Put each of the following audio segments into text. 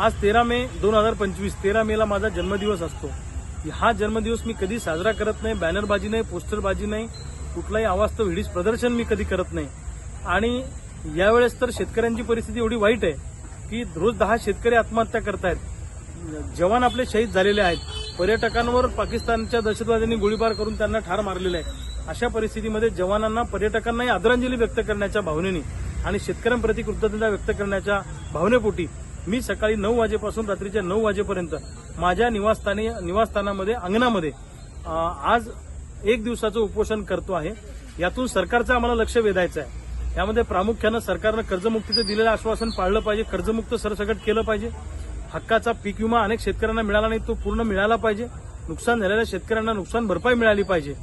आज तेरा मे दोन हजार पंचवीस तेरा मेला माझा जन्मदिवस असतो. हा जन्मदिवस मी कधी साजरा करत नाही बॅनरबाजी नाही पोस्टरबाजी नाही कुठलाही अवास्तव हिडीस प्रदर्शन मी कधी करत नाही. आणि यावेळेस तर शेतकऱ्यांची परिस्थिती एवढी वाईट आहे की रोज दहा शेतकरी आत्महत्या करतायत. जवान आपले शहीद झालेले आहेत. पर्यटकांवर पाकिस्तानच्या दहशतवाद्यांनी गोळीबार करून त्यांना ठार मारलेले आहे. अशा परिस्थितीमध्ये जवानांना पर्यटकांनाही आदरांजली व्यक्त करण्याच्या भावनेने आणि शेतकऱ्यांप्रती कृतज्ञता व्यक्त करण्याच्या भावनेपोटी मी सकाळी नऊ वाजेपासून रात्रीच्या नऊ वाजेपर्यंत माझ्या निवासस्थानी निवासस्थानामध्ये अंगणामध्ये आज एक दिवसाचं उपोषण करतो आहे. यातून सरकारचं आम्हाला लक्ष वेधायचं आहे. यामध्ये प्रामुख्यानं सरकारनं कर्जमुक्तीचं दिलेलं आश्वासन पाळलं पाहिजे. कर्जमुक्त सरसकट केलं पाहिजे. हक्काचा पीक विमा अनेक शेतकऱ्यांना मिळाला नाही तो पूर्ण मिळाला पाहिजे. नुकसान झालेल्या शेतकऱ्यांना नुकसान भरपाई मिळाली पाहिजे.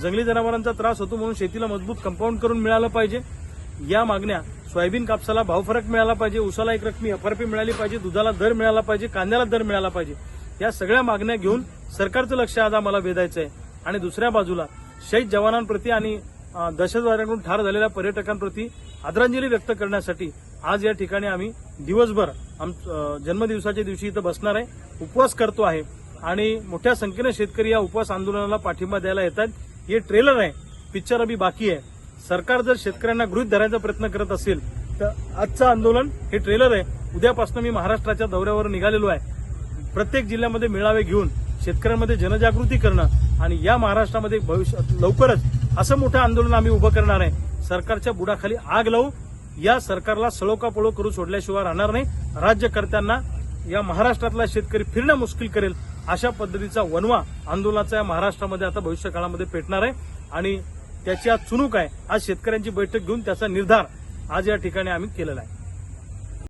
जंगली जनावरांचा त्रास होतो म्हणून शेतीला मजबूत कंपाऊंड करून मिळालं पाहिजे. या मागण्या सोयाबीन कापसाला भावफरक मिळाला पाहिजे उसाला एक रकमी एफआरपी मिळाली पाहिजे दुधाला दर मिळाला पाहिजे कांद्याला दर मिळाला पाहिजे. या सगळ्या मागण्या घेऊन सरकारचं लक्ष आज आम्हाला वेधायचं आहे आणि दुसऱ्या बाजूला शहीद जवानांप्रती आणि दहशतवाद्यांकडून ठार झालेल्या पर्यटकांप्रती आदरांजली व्यक्त करण्यासाठी आज या ठिकाणी आम्ही दिवसभर आम जन्मदिवसाच्या दिवशी इथं बसणार आहे उपवास करतो आहे. आणि मोठ्या संख्येनं शेतकरी या उपवास आंदोलनाला पाठिंबा द्यायला येतात. हे ट्रेलर आहे पिक्चर अभि बाकी आहे. सरकार जर शेतकऱ्यांना गृहित धरायचा प्रयत्न करत असेल तर आजचं आंदोलन हे ट्रेलर आहे. उद्यापासून मी महाराष्ट्राच्या दौऱ्यावर निघालेलो आहे. प्रत्येक जिल्ह्यामध्ये मेळावे घेऊन शेतकऱ्यांमध्ये जनजागृती करणं आणि या महाराष्ट्रामध्ये भविष्यात लवकरच असं मोठं आंदोलन आम्ही उभं करणार आहे. सरकारच्या बुडाखाली आग लावू. या सरकारला सळोकापळो करू सोडल्याशिवाय राहणार नाही. राज्यकर्त्यांना या महाराष्ट्रातला शेतकरी फिरणं मुश्किल करेल अशा पद्धतीचा वनवा आंदोलनाचा या महाराष्ट्रामध्ये आता भविष्य काळामध्ये पेटणार आहे. आणि त्याची आज चुणूक आहे. आज शेतकऱ्यांची बैठक घेऊन त्याचा निर्धार आज या ठिकाणी आम्ही केलेला आहे.